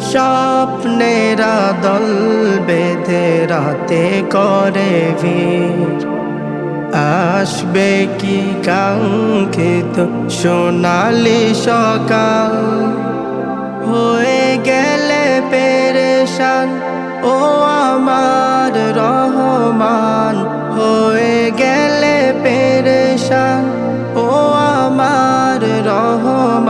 স্বপ্নেরা দল বেঁধে রাতে করে ভিড়। আসবে কি কাঙ্ক্ষিত সোনালি সকাল? হয়ে গেলে পেরেশান, ও আমার রহমান। হয়ে গেলে পেরেশান, ও আমার রহমান।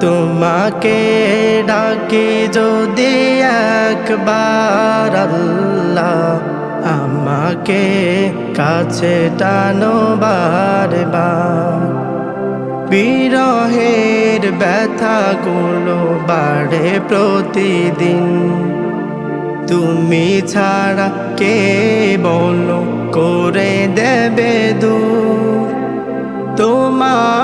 তোমাকে ডাকি যদি একবার আল্লাহ আমাকে কাছে টানো বারবার। বিরহের ব্যথাগুলো বাড়ে প্রতিদিন। তুমি ছাড়া কে বলো, করে দেবে দূর। তোমার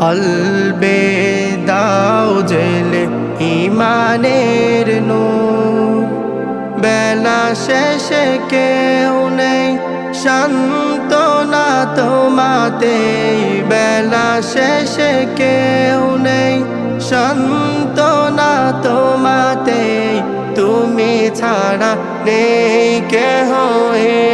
কলবে দাও জেলে ইমানের নূর। বেলা শেষে কেউ নেই শান্ত না তোমাতে বেলা শেষে কেউ নেই শান্ত না তোমাতে তুমি ছাড়া নেই কেহ এ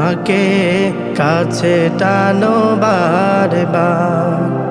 আমাকে কাছে টানো বারবার।